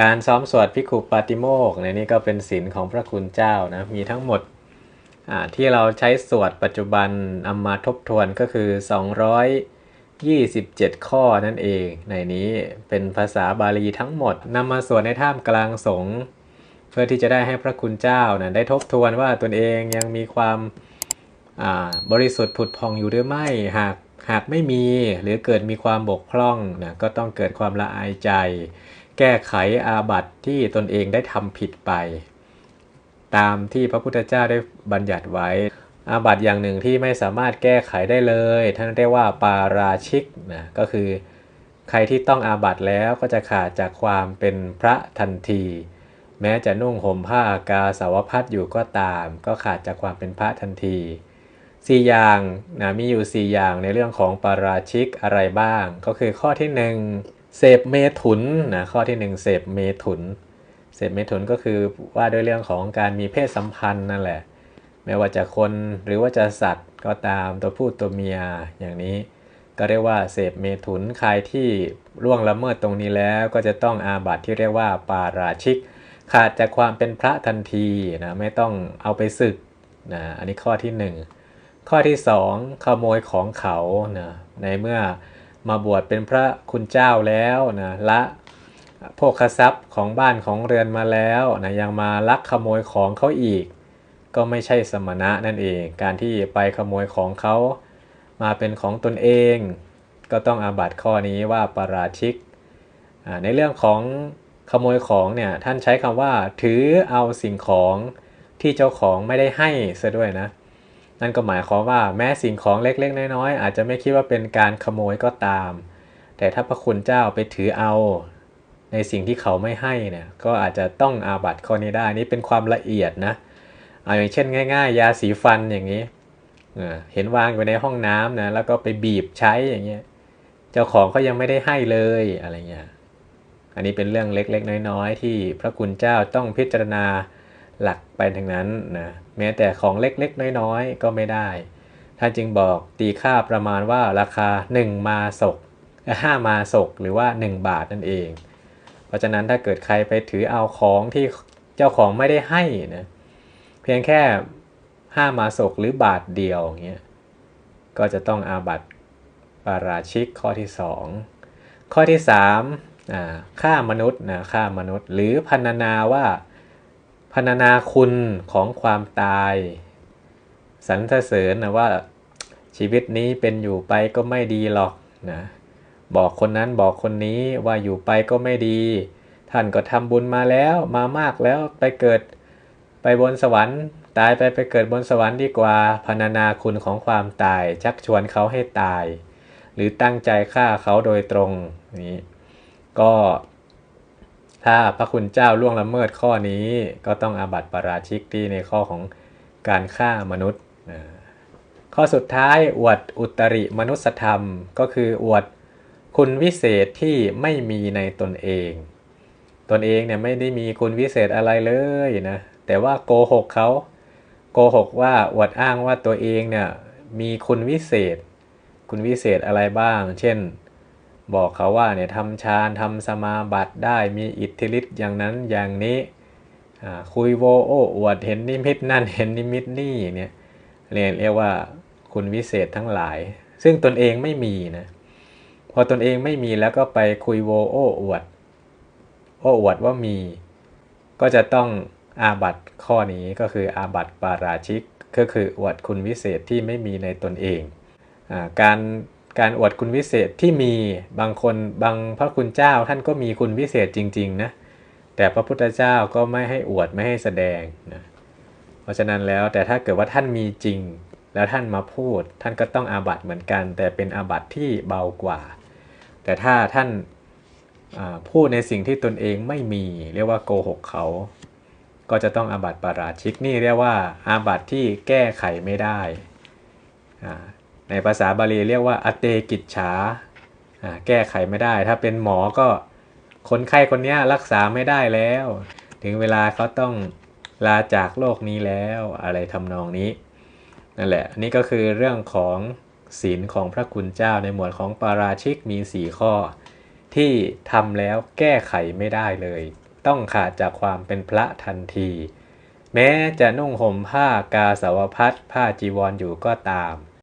การซ้อมสวดพิกขุปปาติโมกในนี้ก็เป็นศีลของพระคุณเจ้านะมีทั้งหมดที่เราใช้สวดปัจจุบันเอามาทบทวนก็คือ 227 ข้อนั่นเอง ในนี้เป็นภาษาบาลีทั้งหมดนำมาสวดในท่ามกลางสงฆ์เพื่อที่จะได้ให้พระคุณเจ้านะได้ทบทวนว่าตนเองยังมีความบริสุทธิ์ผุดพองอยู่หรือไม่หากหากไม่มีหรือเกิดมีความบกพร่องนะก็ต้องเกิดความละอายใจ แก้ไขอาบัติที่ตนเองได้ทำผิดไป ตามที่พระพุทธเจ้าได้บัญญัติไว้ อาบัติอย่างหนึ่งที่ไม่สามารถแก้ไขได้เลย ท่านเรียกว่าปาราชิกนะก็คือ ใครที่ต้องอาบัติแล้วก็จะขาดจากความเป็นพระทันที แม้จะนุ่งห่มผ้าอากาสาวพัดอยู่ก็ตาม ก็ขาดจากความเป็นพระทันทีสี่อย่างนะมีอยู่สี่อย่างในเรื่องของปาราชิกอะไรบ้าง ก็คือข้อที่หนึ่ง เสพเมถุนนะข้อที่หนึ่งเสพเมถุน เสพเมถุนก็คือว่าด้วยเรื่องของการมีเพศสัมพันธ์นั่นแหละ ไม่ว่าจะคนหรือว่าจะสัตว์ก็ตามตัวผู้ตัวเมียอย่างนี้ ก็เรียกว่าเสพเมถุนใครที่ล่วงละเมิดตรงนี้แล้วก็จะต้องอาบัติที่เรียกว่าปาราชิก ขาดจากความเป็นพระทันทีนะไม่ต้องเอาไปศึกนะอันนี้ข้อที่หนึ่งข้อที่ 2 ขโมยของเขานะในเมื่อ มาบวชเป็นพระคุณเจ้าแล้วนะละโภคทรัพย์ของบ้านของเรือนมาแล้วนะยังมาลักขโมยของเขาอีก ก็ไม่ใช่สมณะนั่นเอง การที่ไปขโมยของเขามาเป็นของตนเอง ก็ต้องอาบัติข้อนี้ว่าปราชิก ในเรื่องของขโมยของเนี่ยท่านใช้คำว่า ถือเอาสิ่งของที่เจ้าของไม่ได้ให้ซะด้วยนะ นั่นก็หมายความว่าแม้สิ่งของเล็กๆ น้อยๆอาจจะไม่คิดว่าเป็นการขโมยก็ตาม แต่ถ้าพระคุณเจ้าไปถือเอาในสิ่งที่เขาไม่ให้เนี่ยก็อาจจะต้องอาบัติข้อนี้ได้นี่เป็นความละเอียดนะเอาอย่างเช่นง่าย ๆ ยาสีฟันอย่างนี้เออเห็นวางอยู่ในห้องน้ำนะแล้วก็ไปบีบใช้อย่างเงี้ยเจ้าของก็ยังไม่ได้ให้เลยอะไรเงี้ยอันนี้เป็นเรื่องเล็กๆ น้อยๆ ที่พระคุณเจ้าต้องพิจารณา หลักไปทางนั้นนะแม้แต่ของเล็กๆ น้อยๆ ก็ไม่ได้ ท่านจึงบอกตีค่าประมาณว่าราคา 1 มาศกห้ามาศกหรือว่า 1 บาทนั่นเอง เพราะฉะนั้นถ้าเกิดใครไปถือเอาของที่เจ้าของไม่ได้ให้นะเพียงแค่ 5 มาศกหรือบาทเดียวอย่างเงี้ยก็จะต้องอาบัติปาราชิกข้อที่ 2 ข้อที่3อ่าฆ่ามนุษย์นะฆ่ามนุษย์ หรือพันนาว่า พรรณนาคุณของความตาย สรรเสริญนะว่าชีวิตนี้เป็นอยู่ไปก็ไม่ดีหรอกนะบอกคนนั้นบอกคนนี้ว่าอยู่ไปก็ไม่ดี ท่านก็ทำบุญมาแล้วมามากแล้วไปเกิดไปบนสวรรค์ ตายไปไปเกิดบนสวรรค์ดีกว่าพรรณนาคุณของความตาย ชักชวนเขาให้ตาย หรือตั้งใจฆ่าเขาโดยตรงนี้ก็ ถ้าพระคุณเจ้าล่วงละเมิดข้อนี้ก็ต้องอาบัติปราชิกที่ในข้อของการฆ่ามนุษย์ ข้อสุดท้ายอวดอุตริมนุสธรรม ก็คืออวดคุณวิเศษที่ไม่มีในตนเอง ตนเองเนี่ยไม่ได้มีคุณวิเศษอะไรเลยนะแต่ว่าโกหกเขาโกหกว่าอวดอ้างว่าตัวเองเนี่ยมีคุณวิเศษ คุณวิเศษอะไรบ้าง เช่น บอกเขาว่าเนี่ยทำฌานทำสมาบัติได้มีอิทธิฤทธิ์อย่างนั้นอย่างนี้คุยโวโอ้อวดเห็นนิมิตนั่นเห็นนิมิตนี่เนี่ยเรียนเรียกว่าคุณวิเศษทั้งหลาย ซึ่งตนเองไม่มีนะพอตนเองไม่มีแล้วก็ไปคุยโวโอ้อวด โอ้อวดว่ามี ก็จะต้องอาบัตข้อนี้ก็คืออาบัตปาราชิกก็คืออวดคุณวิเศษที่ไม่มีในตนเองอการ การอวดคุณวิเศษที่มีบางคนบางพระคุณเจ้าท่านก็มีคุณวิเศษจริงๆนะแต่พระพุทธเจ้าก็ไม่ให้อวดไม่ให้แสดงนะเพราะฉะนั้นแล้วแต่ถ้าเกิดว่าท่านมีจริง แล้วท่านมาพูด ท่านก็ต้องอาบัตเหมือนกัน แต่เป็นอาบัตที่เบากว่า แต่ถ้าท่านพูดในสิ่งที่ตนเองไม่มีเรียกว่าโกหกเขา ก็จะต้องอาบัตปาราชิกนี่เรียกว่าอาบัตที่แก้ไขไม่ได้ ในภาษาบาลีเรียกว่าอเตกิจฉาแก้ไขไม่ได้ ถ้าเป็นหมอก็คนไข้คนนี้รักษาไม่ได้แล้ว ถึงเวลาเขาต้องลาจากโลกนี้แล้วอะไรทำนองนี้นั่นแหละนี่ก็คือเรื่องของศีลของพระคุณเจ้าในหมวดของปาราชิกมี 4 ข้อ ที่ทำแล้วแก้ไขไม่ได้เลย ต้องขาดจากความเป็นพระทันที แม้จะนุ่งห่มผ้ากาสาวพัดผ้าจีวรออยู่ก็ตาม